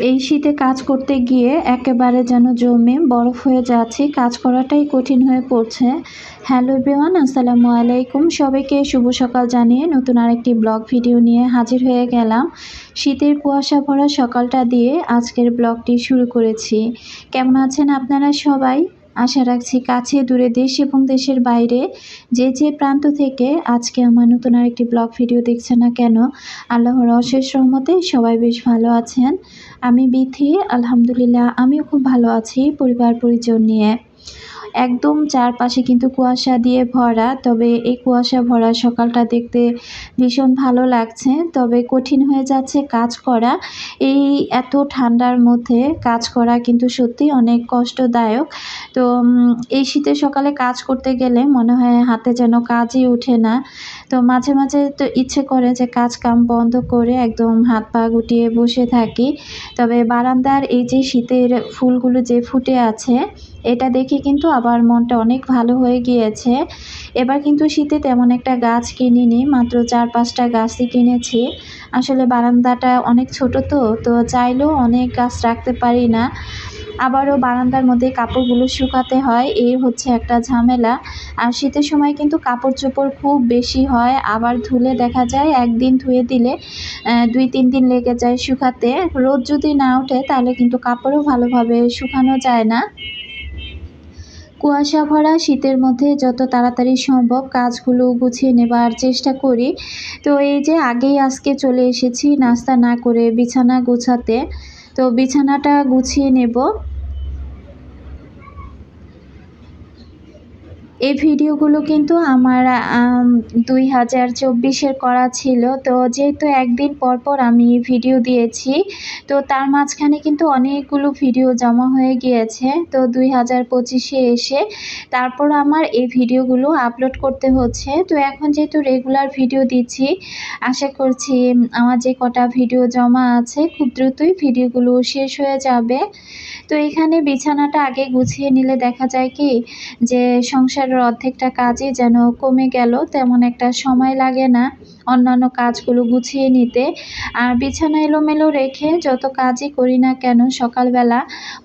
এই শীতে কাজ করতে গিয়ে একেবারে যেন জমে বরফ হয়ে যাচ্ছে, কাজ করাটাই কঠিন হয়ে পড়ছে। হ্যালো এভরিওয়ান, আসসালামু আলাইকুম। সবাইকে শুভ সকাল জানিয়ে নতুন আরেকটি ব্লগ ভিডিও নিয়ে হাজির হয়ে গেলাম। শীতের কুয়াশা ভরা সকালটা দিয়ে আজকের ব্লগটি শুরু করেছি। কেমন আছেন আপনারা সবাই? আশা রাখছি কাছে, দূরে দেশ এবং দেশের বাইরে। যে যে প্রান্ত থেকে আজকে আমার নতুন আরেকটি ব্লগ ভিডিও দেখছে না কেন, আল্লাহর অশেষ রহমতে সবাই বেশ ভালো আছেন। আমি বিথি, আলহামদুলিল্লাহ, আমিও খুব ভালো আছি পরিবার পরিজন নিয়ে। একদম চারপাশে কিন্তু কুয়াশা দিয়ে ভরা, তবে এই কুয়াশা ভরা সকালটা দেখতে ভীষণ ভালো লাগছে। তবে কঠিন হয়ে যাচ্ছে কাজ করা। এই এত ঠান্ডার মধ্যে কাজ করা কিন্তু সত্যি অনেক কষ্টদায়ক। তো এই শীতের সকালে কাজ করতে গেলে মনে হয় হাতে যেন কাজই ওঠে না। তো মাঝে মাঝে তো ইচ্ছে করে যে কাজ কাম বন্ধ করে একদম হাত পা গুটিয়ে বসে থাকি। তবে বারান্দার এই যে শীতের ফুলগুলো যে ফুটে আছে, এটা দেখে কিন্তু আবার মনটা অনেক ভালো হয়ে গিয়েছে। এবার কিন্তু শীতে তেমন একটা গাছ কিনিনি, মাত্র চার পাঁচটা গাছই কিনেছি। আসলে বারান্দাটা অনেক ছোট তো তো চাইলেও অনেক গাছ রাখতে পারি না। আবারও বারান্দার মধ্যে কাপড়গুলো শুকাতে হয় এই হচ্ছে একটা ঝামেলা। আর শীতের সময় কিন্তু কাপড় চোপড় খুব বেশি হয়, আবার ধুলে দেখা যায় একদিন ধুয়ে দিলে দুই, তিন দিন লেগে যায় শুকাতে। রোদ যদি না ওঠে তাহলে কিন্তু কাপড়ও ভালোভাবে শুকানো যায় না। কুয়াশা ভরা শীতের মধ্যে যত তাড়াতাড়ি সম্ভব কাজগুলো গুছিয়ে নেবার চেষ্টা করি। তো এই যে আগেই আজকে চলে এসেছি, নাস্তা না করে বিছানা গুছাতে। তো বিছানাটা গুছিয়ে নেব। এই ভিডিওগুলো কিন্তু আমার দুই হাজার চব্বিশের করা ছিল। তো যেহেতু একদিন পর পর আমি ভিডিও দিয়েছি, তো তার মাঝখানে কিন্তু অনেকগুলো ভিডিও জমা হয়ে গিয়েছে। তো দুই হাজার পঁচিশে এসে তারপর আমার এই ভিডিওগুলো আপলোড করতে হচ্ছে। তো এখন যেহেতু রেগুলার ভিডিও দিচ্ছি, আশা করছি আমার যে কটা ভিডিও জমা আছে, খুব দ্রুতই ভিডিওগুলো শেষ হয়ে যাবে। তো এখানে বিছানাটা আগে গুছিয়ে নিলে দেখা যায় কি যে সংসারের অর্ধেকটা কাজই যেন কমে গেল, তেমন একটা সময় লাগে না অন্যান্য কাজগুলো গুছিয়ে নিতে। আর বিছানা এলোমেলো রেখে যত কাজই করি না কেন, সকালবেলা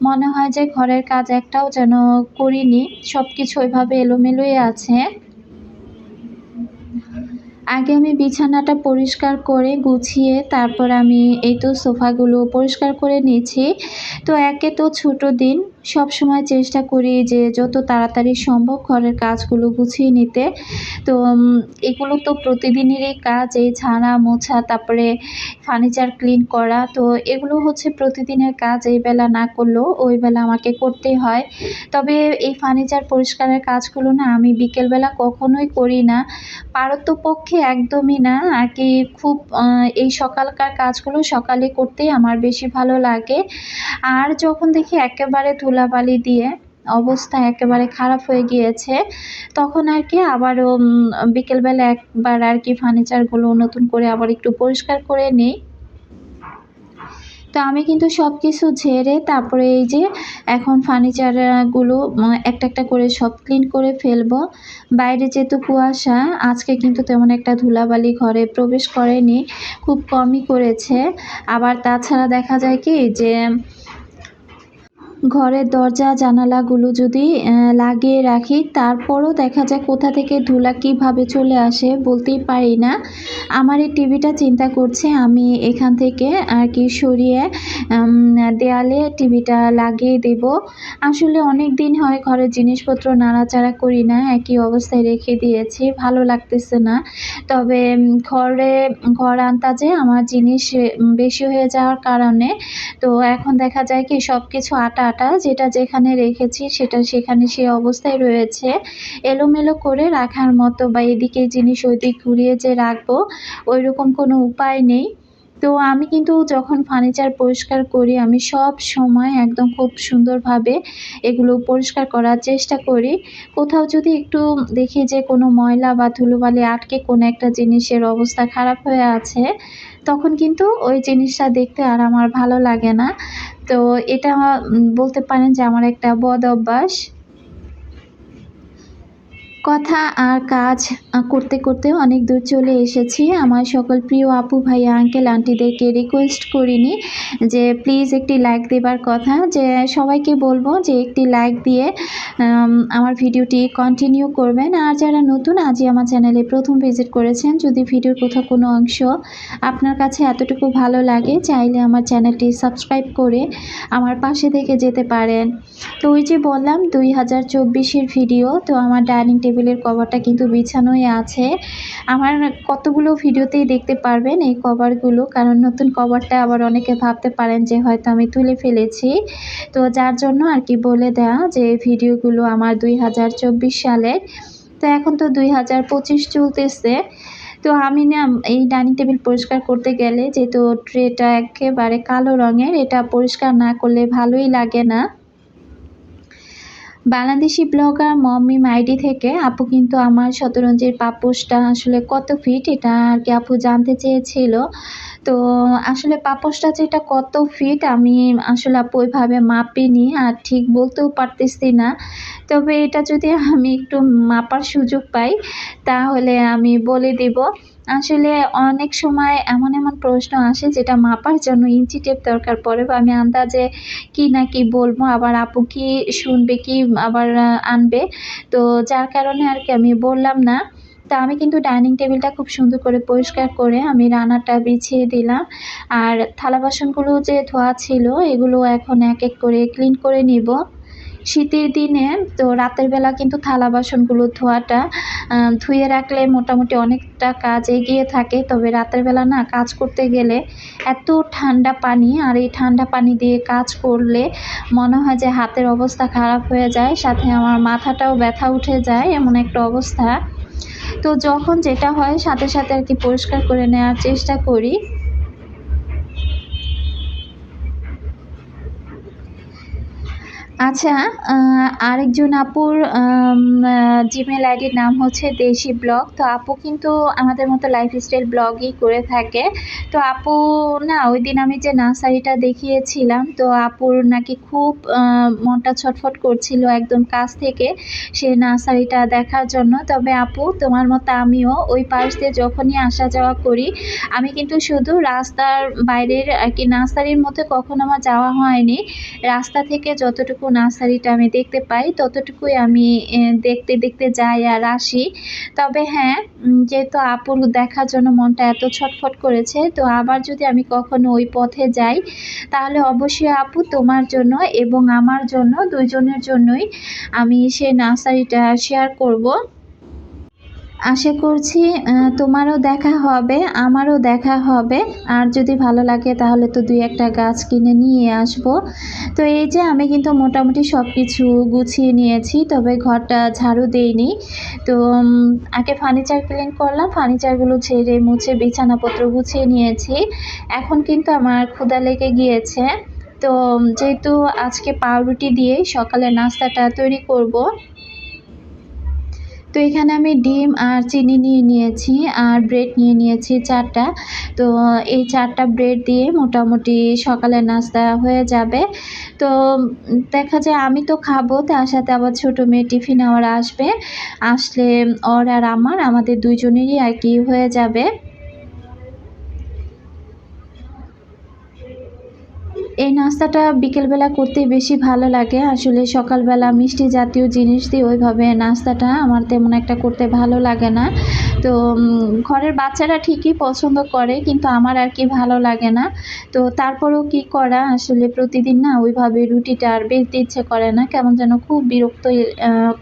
মনে হয় যে ঘরের কাজ একটাও যেন করিনি সব কিছু ওইভাবে এলোমেলোই আছে। আগে আমি বিছানাটা পরিষ্কার করে গুছিয়ে তারপর আমি এই তো সোফাগুলো পরিষ্কার করে নিয়েছি। তো একে তো ছোট দিন সব সময় চেষ্টা করি যে যত তাড়াতাড়ি সম্ভব ঘরের কাজগুলো গুছিয়ে নিতে। তো এগুলো তো প্রতিদিনেরই কাজ, এই ছাড়া মোছা, তারপরে ফার্নিচার ক্লিন করা। তো, এগুলো হচ্ছে প্রতিদিনের কাজ, এই বেলা না করলেও ওই বেলা আমাকে করতে হয়। তবে এই ফার্নিচার পরিষ্কারের কাজগুলো না আমি বিকেলবেলা কখনোই করি না। পারতপক্ষে একদমই না। আর কি খুব এই সকালকার কাজগুলো সকালে করতেই আমার বেশি ভালো লাগে। আর যখন দেখি একেবারে ধুলাবালি দিয়ে অবস্থা একেবারে খারাপ হয়ে গিয়েছে, তখন আর কি আবারও বিকেলবেলা একবার আর কি ফার্নিচারগুলো নতুন করে আবার একটু পরিষ্কার করে নিই। তো আমি কিন্তু সব কিছু ঝেড়ে তারপরে এই যে এখন ফার্নিচারগুলো একটা একটা করে সব ক্লিন করে ফেলব। বাইরে যেহেতু কুয়াশা, আজকে কিন্তু তেমন একটা ধুলাবালি ঘরে প্রবেশ করেনি, খুব কমই করেছে। আবার তাছাড়া দেখা যায় কি যে ঘরের দরজা, জানালাগুলো যদি লাগিয়ে রাখি, তারপরও দেখা যায় কোথা থেকে ধুলা কীভাবে চলে আসে বলতেই পারি না। আমার এই টিভিটা চিন্তা করছে আমি এখান থেকে আর কি সরিয়ে দেয়ালে টিভিটা লাগিয়ে দেব। আসলে অনেক দিন হয় ঘরের জিনিসপত্র নাড়াচাড়া করি না, একই অবস্থায় রেখে দিয়েছি, ভালো লাগতেছে না। তবে ঘরে, ঘর আনতাজে আমার জিনিস বেশি হয়ে যাওয়ার কারণে তো এখন দেখা যায় কি সব কিছু আটা আটা যেটা যেখানে রেখেছি সেটা সেখানে সে অবস্থায় রয়েছে। এলোমেলো করে রাখার মতো বা এদিকে জিনিস ওইদিক ঘুরিয়ে যে রাখব ওই রকম কোনো উপায় নেই। তো আমি কিন্তু যখন ফার্নিচার পরিষ্কার করি, আমি সব সময় একদম খুব সুন্দরভাবে এগুলো পরিষ্কার করার চেষ্টা করি। কোথাও যদি একটু দেখি যে কোনো ময়লা বা ধুলোবালি আটকে কোনো একটা জিনিসের অবস্থা খারাপ হয়ে আছে, তখন কিন্তু ওই জিনিসটা দেখতে আর আমার ভালো লাগে না। তো এটা বলতে পারেন যে আমার একটা বদ অভ্যাস। কথা আর কাজ করতে করতে অনেক দূর চলে এসেছি। আমার সকল প্রিয় আপু, ভাইয়া, আঙ্কেল, আন্টিদেরকে রিকোয়েস্ট করিনি যে প্লিজ একটি লাইক দেবার কথা, যে সবাইকে বলব যে একটি লাইক দিয়ে আমার ভিডিওটি কন্টিনিউ করবেন। আর যারা নতুন, আজই আমার চ্যানেলে প্রথম ভিজিট করেছেন, যদি ভিডিওর কোথাও কোনো অংশ আপনার কাছে এতটুকু ভালো লাগে, চাইলে আমার চ্যানেলটি সাবস্ক্রাইব করে আমার পাশে থেকে যেতে পারেন। তো ওই যে বললাম, দুই হাজার চব্বিশের ভিডিও তো আমার ডাইনিং টেবিলের কভারটা কিন্তু বিছানোই আছে। আমার কতগুলো ভিডিওতেই দেখতে পারবেন এই কভারগুলো, কারণ নতুন কভারটা আবার অনেকে ভাবতে পারেন যে হয়তো আমি তুলে ফেলেছি। তো যার জন্য আর কি বলে দেওয়া যে ভিডিওগুলো আমার দুই হাজার চব্বিশ সালের তো এখন তো দুই হাজার পঁচিশ চলতেছে। তো আমি না এই ডাইনিং টেবিল পরিষ্কার করতে গেলে যেহেতু ট্রেটা একেবারে কালো রঙের, এটা পরিষ্কার না করলে ভালোই লাগে না। বাংলাদেশি ব্লগার মম্মি মাইডি থেকে, আপু কিন্তু আমার শতরঞ্জির পাপোশটা আসলে কত ফিট এটা আর কি আপু জানতে চেয়েছিল। তো আসলে পাপোশটা যেটা কত ফিট আমি আসলে আপু ওইভাবে মাপিনি আর ঠিক বলতেও পারতেছি না। তবে এটা যদি আমি একটু মাপার সুযোগ পাই, তাহলে আমি বলে দেব। আসলে অনেক সময় এমন এমন প্রশ্ন আসে যেটা মাপার জন্য ইঞ্চি টেপ দরকার পড়ে বা আমি আন্দাজে কি না কি বলব, আবার আপু কি শুনবে, কি আবার আনবে। তো যার কারণে আর কি আমি বললাম না। তা আমি কিন্তু ডাইনিং টেবিলটা খুব সুন্দর করে পরিষ্কার করে আমি রান্নাটা বিছিয়ে দিলাম। আর থালা বাসনগুলো যে ধোয়া ছিল, এগুলো এখন এক এক করে ক্লিন করে নিব। শীতের দিনে তো রাতের বেলা কিন্তু থালা বাসনগুলো ধোয়াটা ধুয়ে রাখলে মোটামুটি অনেকটা কাজ এগিয়ে থাকে। তবে রাতের বেলা না কাজ করতে গেলে এত ঠান্ডা পানি, আর এই ঠান্ডা পানি দিয়ে কাজ করলে মনে হয় যে হাতের অবস্থা খারাপ হয়ে যায়, সাথে আমার মাথাটাও ব্যথা উঠে যায়, এমন একটা অবস্থা। তো যখন যেটা হয় সাথে সাথে আর কি পরিষ্কার করে নেওয়ার চেষ্টা করি আচ্ছা আরেকজন আপুর জিমেল আইডির নাম হচ্ছে দেশি ব্লগ। তো আপু কিন্তু আমাদের মতো লাইফস্টাইল ব্লগই করে থাকে। তো আপু, না ওই দিন আমি যে নার্সারিটা দেখিয়েছিলাম, তো আপুর নাকি খুব মনটা ছটফট করছিল একদম কাছ থেকে সেই নার্সারিটা দেখার জন্য। তবে আপু, তোমার মতো আমিও ওই পাশ দিয়ে যখনই আসা যাওয়া করি, আমি কিন্তু শুধু রাস্তার বাইরের আর কি নার্সারির মধ্যে কখনো আমার যাওয়া হয়নি। রাস্তা থেকে যতটুকু নার্সারিটা আমি দেখতে পাই, ততটুকুই আমি দেখতে দেখতে যাই আর আসি। তবে হ্যাঁ যেহেতু আপুর দেখার জন্য মনটা এত ছটফট করেছে, তো আবার যদি আমি কখনো ওই পথে যাই, তাহলে অবশ্যই আপু তোমার জন্য এবং আমার জন্য, দুইজনের জন্যই আমি সেই নার্সারিটা শেয়ার করব। আশা করছি তোমারও দেখা হবে, আমারও দেখা হবে। আর যদি ভালো লাগে তাহলে তো দুই একটা গাছ কিনে নিয়ে আসব। তো এই যে আমি কিন্তু মোটামুটি সব কিছু গুছিয়ে নিয়েছি, তবে ঘরটা ঝাড়ু দেইনি। তো আগে ফার্নিচার ক্লিন করলাম ফার্নিচারগুলো ছেড়ে মুছে বিছানাপত্র গুছিয়ে নিয়েছি। এখন কিন্তু আমার ক্ষুদা লেগে গিয়েছে। তো যেহেতু আজকে পাউরুটি দিয়ে সকালে নাস্তাটা তৈরি করব তো এখানে আমি ডিম আর চিনি নিয়ে নিয়েছি আর ব্রেড নিয়ে নিয়েছি চারটা। তো, এই চারটা ব্রেড দিয়ে মোটামুটি সকালে নাস্তা হয়ে যাবে। তো, দেখা যায় আমি তো খাব, তার সাথে আবার ছোটো মেয়ে টিফিন আওয়ার আসবে। আসলে ওর আর আমার, আমাদের দুইজনেরই আর কি হয়ে যাবে। এই নাস্তাটা বিকেলবেলা করতে বেশি ভালো লাগে। আসলে সকালবেলা মিষ্টি জাতীয় জিনিস দিয়ে ওইভাবে নাস্তাটা আমার তেমন একটা করতে ভালো লাগে না। তো ঘরের বাচ্চারা ঠিকই পছন্দ করে, কিন্তু আমার আর কি ভালো লাগে না। তো তারপরেও কি করা? আসলে প্রতিদিন না ওইভাবে রুটিটা আর বেলতে ইচ্ছে করে না, কেমন যেন খুব বিরক্ত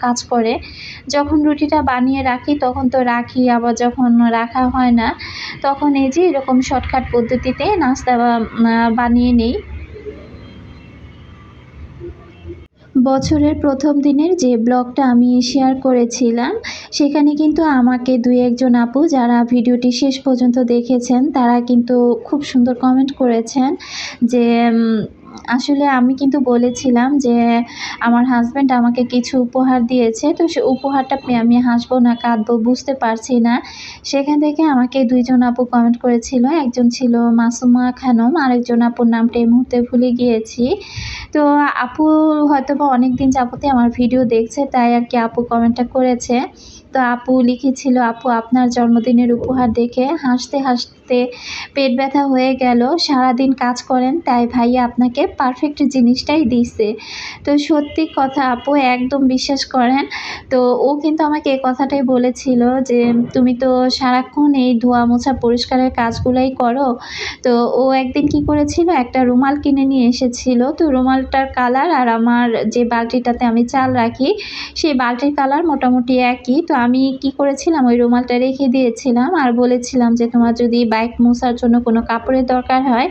কাজ করে। যখন রুটিটা বানিয়ে রাখি, তখন তো রাখি, আবার যখন রাখা হয় না, তখন এই যে এরকম শর্টকাট পদ্ধতিতে নাস্তা বানিয়ে নিই। বছরের প্রথম দিনের যে ব্লগটা আমি শেয়ার করেছিলাম, সেখানে কিন্তু আমাকে দুই একজন আপু যারা ভিডিওটি শেষ পর্যন্ত দেখেছেন, তারা কিন্তু খুব সুন্দর কমেন্ট করেছেন যে আসলে আমি কিন্তু বলেছিলাম যে আমার হাসব্যান্ড আমাকে কিছু উপহার দিয়েছে। তো সে উপহারটা পেয়ে আমি হাসবো না, কাঁদবো, বুঝতে পারছি না। সেখান থেকে আমাকে দুইজন আপু কমেন্ট করেছিল। একজন ছিল মাসুমা খানম, আরেকজন আপুর নামটা এই মুহূর্তে ভুলে গিয়েছি। তো আপু হয়তো বা অনেক দিন যাবতে আমার ভিডিও দেখছে, তাই আর কি আপু কমেন্টটা করেছে। তো আপু লিখেছিল, আপু, আপনার জন্মদিনের উপহার দেখে হাসতে হাসতে পেট ব্যথা হয়ে গেল। সারাদিন কাজ করেন, তাই ভাইয়া আপনাকে পারফেক্ট জিনিসটাই দিছে তো সত্যি কথা আপু, একদম বিশ্বাস করেন। তো ও কিন্তু আমাকে এই কথাটাই বলেছিল যে, তুমি তো সারাক্ষণ এই ধোয়া মোছা পরিষ্কারের কাজগুলোই করো। তো ও একদিন কি করেছিল, একটা রুমাল কিনে নিয়ে এসেছিল। তো রুমালটার কালার আর আমার যে বালতিটাতে আমি চাল রাখি, সেই বালতির কালার মোটামুটি একই। তো আমি কি করেছিলাম? ওই রুমালটা রেখে দিয়েছিলাম আর বলেছিলাম যে তোমার যদি বাইক মোছার জন্য কোনো কাপড়ের দরকার হয়,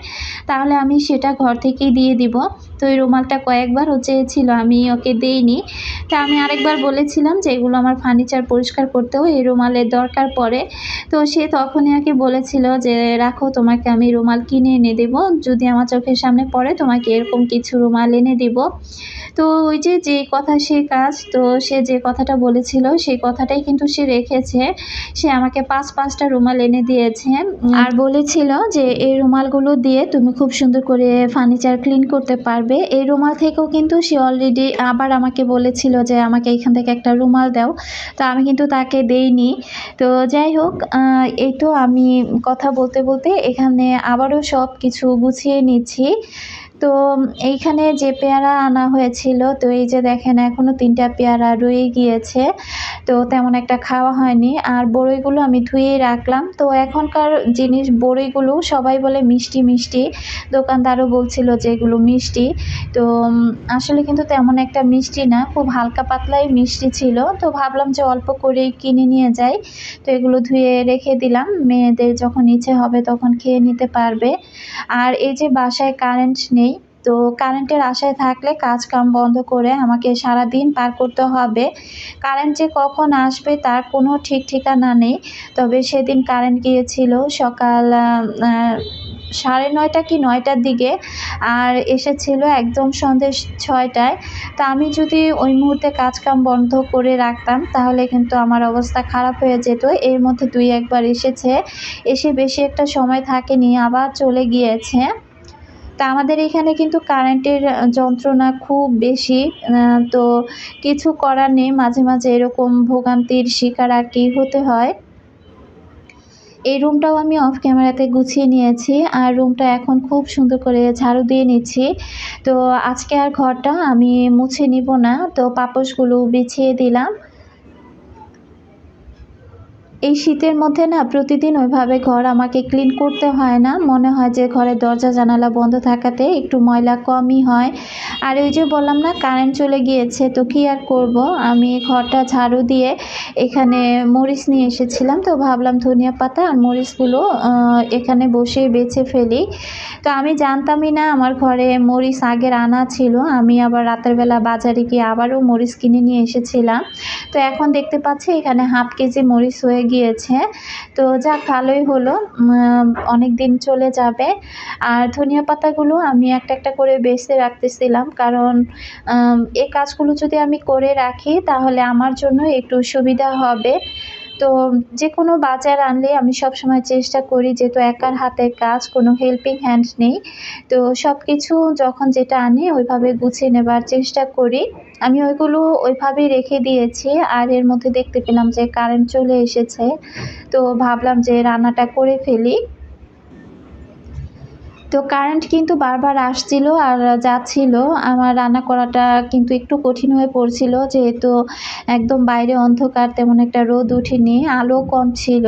তাহলে আমি সেটা ঘর থেকেই দিয়ে দিব। তো ওই রুমালটা কয়েকবার ও চেয়েছিল, আমি ওকে দেইনি। তা আমি আরেকবার বলেছিলাম যে এগুলো আমার ফার্নিচার পরিষ্কার করতেও এই রুমালের দরকার পড়ে। তো সে তখনই কি বলেছিল যে, রাখো, তোমাকে আমি রুমাল কিনে এনে দেবো। যদি আমার চোখের সামনে পড়ে, তোমাকে এরকম কিছু রুমাল এনে দিব। তো ওই যে যে কথা সে কাজ, তো সে যে কথাটা বলেছিল, সেই কথাটাই কিন্তু সে রেখেছে। সে আমাকে পাঁচ, পাঁচটা রুমাল এনে দিয়েছে। আর বলেছিল যে, এই রুমালগুলো দিয়ে তুমি খুব সুন্দর করে ফার্নিচার ক্লিন করতে পারবে। এই রুমাল থেকেও কিন্তু সে অলরেডি আবার আমাকে বলেছিল যে, আমাকে এখান থেকে একটা রুমাল দাও। তো আমি কিন্তু তাকে দেইনি। তো যাই হোক এই তো আমি কথা বলতে বলতে এখানে আবারও সব কিছু গুছিয়ে নিচ্ছি। তো এইখানে যে পেয়ারা আনা হয়েছিল, তো এই যে দেখেন এখনও তিনটা পেয়ারা রয়ে গিয়েছে, তো তেমন একটা খাওয়া হয়নি। আর বড়ইগুলো আমি ধুয়েই রাখলাম। তো এখনকার জিনিস বড়ইগুলো সবাই বলে মিষ্টি মিষ্টি। দোকানদারও বলছিল যে এগুলো মিষ্টি। তো আসলে কিন্তু তেমন একটা মিষ্টি না, খুব হালকা পাতলাই মিষ্টি ছিল। তো ভাবলাম যে অল্প করেই কিনে নিয়ে যাই। তো এগুলো ধুয়ে রেখে দিলাম। মেয়েদের যখন ইচ্ছে হবে তখন খেয়ে নিতে পারবে। আর এই যে বাসায় কারেন্ট নেই তো কারেন্টের আশায় থাকলে কাজ কাম বন্ধ করে আমাকে সারা দিন পার করতে হবে। কারেন্ট যে কখন আসবে তার কোনো ঠিক ঠিকানা নেই। তবে সেদিন কারেন্ট গিয়েছিল সকাল সাড়ে নয়টা কি নয়টার দিকে আর এসেছিল একদম সন্ধ্যে ছয়টায়। তা আমি যদি ওই মুহূর্তে কাজকাম বন্ধ করে রাখতাম তাহলে কিন্তু আমার অবস্থা খারাপ হয়ে যেত। এর মধ্যে দুই একবার এসেছে। এসে বেশি একটা সময় থাকেনি, আবার চলে গিয়েছে। তা আমাদের এখানে কিন্তু কারেন্টের যন্ত্রণা খুব বেশি। তো কিছু করার নেই, মাঝে মাঝে এরকম ভোগান্তির শিকার আর কি হতে হয়। এই রুমটাও আমি অফ ক্যামেরাতে গুছিয়ে নিয়েছি আর রুমটা এখন খুব সুন্দর করে ঝাড়ু দিয়ে নিচ্ছি। তো আজকে আর ঘরটা আমি মুছে নিব না, তো পাপোশগুলো বিছিয়ে দিলাম। এই শীতের মধ্যে না প্রতিদিন ওইভাবে ঘর আমাকে ক্লিন করতে হয় না। মনে হয় যে ঘরের দরজা, জানালা বন্ধ থাকাতে একটু ময়লা কমই হয়। আর ওই যে বললাম না, কারেন্ট চলে গিয়েছে, তো কী আর করব? আমি ঘরটা ঝাড়ু দিয়ে এখানে মরিচ নিয়ে এসেছিলাম, তো ভাবলাম ধনিয়া পাতা আর মরিচগুলো এখানে বসে বেছে ফেলি। তো আমি জানতামই না আমার ঘরে মরিচ আগের আনা ছিল। আমি আবার রাতের বেলা বাজারে গিয়ে আবারও মরিচ কিনে নিয়ে এসেছিলাম। তো এখন দেখতে পাচ্ছি এখানে হাফ কেজি মরিচ হয়ে গিয়েছে। তো যাক, ভালোই হলো। অনেক দিন চলে যাবে। আর ধনিয়া পাতাগুলো আমি একটা একটা করে বেছে রাখতেছিলাম। কারণ এই কাজগুলো যদি আমি করে রাখি, তাহলে আমার জন্য একটু সুবিধা হবে। তো যে কোনো বাজার আনলে আমি সব সময় চেষ্টা করি যেহেতু একার হাতে কাজ, কোনো হেল্পিং হ্যান্ড নেই। তো সব কিছু যখন যেটা আনি ওইভাবে গুছিয়ে নেবার চেষ্টা করি। আমি ওইগুলো ওইভাবেই রেখে দিয়েছি। আর এর মধ্যে দেখতে পেলাম যে কারেন্ট চলে এসেছে। তো ভাবলাম যে রান্নাটা করে ফেলি। তো কারেন্ট কিন্তু বারবার আসছিল আর যাচ্ছিল। আমার রান্না করাটা কিন্তু একটু কঠিন হয়ে পড়ছিল, যেহেতু একদম বাইরে অন্ধকার, তেমন একটা রোদ উঠেনি, আলো কম ছিল।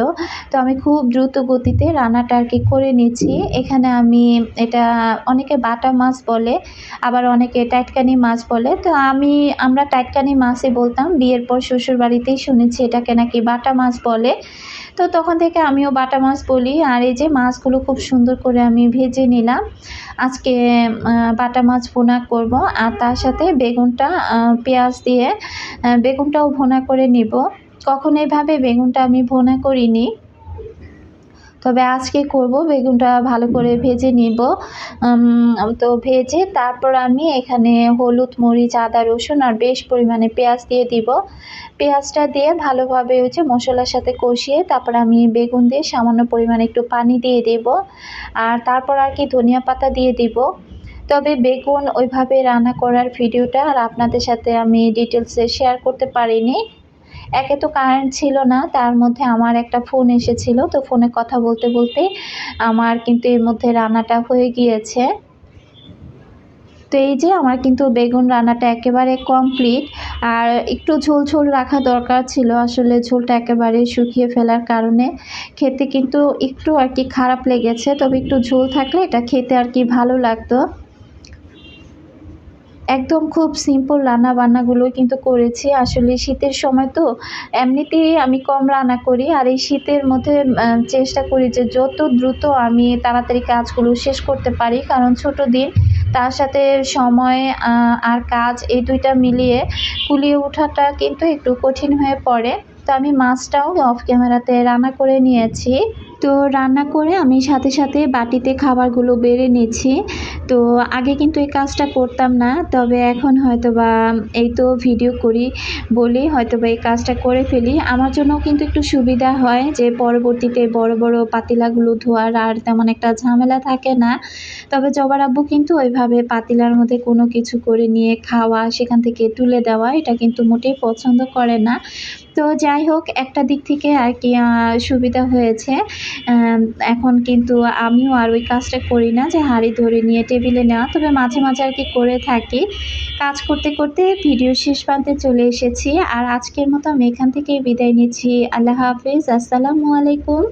তো আমি খুব দ্রুত গতিতে রান্নাটা আর কি করে নিচ্ছি। এখানে আমি এটা অনেকে বাটা মাছ বলে, আবার অনেকে টাইটকানি মাছ বলে। তো আমি, আমরা টাইটকানি মাছই বলতাম, বিয়ের পর শ্বশুর বাড়িতেই শুনেছি এটাকে নাকি বাটা মাছ বলে। তো তখন থেকে আমিও বাটা মাছ বলি। আর এই যে মাছগুলো খুব সুন্দর করে আমি ভেজে নিলাম। আজকে বাটা মাছ ভোনা করব। আর তার সাথে বেগুনটা পেঁয়াজ দিয়ে বেগুনটাও ভোনা করে নিব। কখন এভাবে বেগুনটা আমি ভোনা করিনি। তবে আজকে করব, বেগুনটা ভালো করে ভেজে নিব। তো ভেজে তারপর আমি এখানে হলুদ মরিচ, আদা, রসুন আর বেশ পরিমাণে পেঁয়াজ দিয়ে দিব। পেঁয়াজটা দিয়ে ভালোভাবে হচ্ছে মশলার সাথে কষিয়ে তারপর আমি বেগুন দিয়ে সামান্য পরিমাণে একটু পানি দিয়ে দেব। আর তারপর আর কি ধনিয়া পাতা দিয়ে দিব। তবে বেগুন ওইভাবে রান্না করার ভিডিওটা আর আপনাদের সাথে আমি ডিটেলসে শেয়ার করতে পারিনি। একে তো কারেন্ট ছিল না, তার মধ্যে আমার একটা ফোন এসেছিল, তো ফোনে কথা বলতে বলতে আমার কিন্তু এর মধ্যে রান্নাটা হয়ে গিয়েছে। তো এই যে আমার কিন্তু বেগুন রান্নাটা একেবারে কমপ্লিট আর একটু ঝোল ঝোল রাখা দরকার ছিল, আসলে ঝোলটা একেবারে শুকিয়ে ফেলার কারণে। খেতে কিন্তু একটু আর কি খারাপ লেগেছে, তবে একটু ঝোল থাকলে এটা খেতে আর কি ভালো লাগতো। একদম খুব সিম্পল রান্না বান্নাগুলো কিন্তু করেছি। আসলে শীতের সময় তো এমনিতেই আমি কম রান্না করি আর এই শীতের মধ্যে চেষ্টা করি যে যত দ্রুত আমি তাড়াতাড়ি কাজগুলো শেষ করতে পারি। কারণ ছোট দিন, তার সাথে সময় আর কাজ এই দুইটা মিলিয়ে কুলিয়ে ওঠাটা কিন্তু একটু কঠিন হয়ে পড়ে। তো আমি মাছটাও অফ ক্যামেরাতে রান্না করে নিয়েছি। তো রান্না করে আমি সাথে সাথে বাটিতে খাবারগুলো বেড়ে নিচ্ছি। তো আগে কিন্তু এই কাজটা করতাম না, তবে এখন হয়তো বা এই তো ভিডিও করি বলি হয়তো বা এই কাজটা করে ফেলি। আমার জন্য কিন্তু একটু সুবিধা হয় যে পরবর্তীতে বড় বড় পাতিলাগুলো ধোয়ার আর তেমন একটা ঝামেলা থাকে না। তবে জবার আব্বু কিন্তু ওইভাবে পাতিলার মধ্যে কোনো কিছু করে নিয়ে খাওয়া, সেখান থেকে তুলে দেওয়া, এটা কিন্তু মোটেই পছন্দ করে না। তো যাই হোক, একটা দিক থেকে আর কি সুবিধা হয়েছে। এখন কিন্তু আমিও আর ওই কাজটা করি না যে হাঁড়ি ধরে নিয়ে টেবিলে নেওয়া, তবে মাঝে মাঝে আর কি করে থাকি। কাজ করতে করতে ভিডিও শেষ প্রান্তে চলে এসেছি। আর আজকের মতো আমি এখান থেকে বিদায় নিচ্ছি। আল্লাহ হাফিজ। আসসালামু আলাইকুম।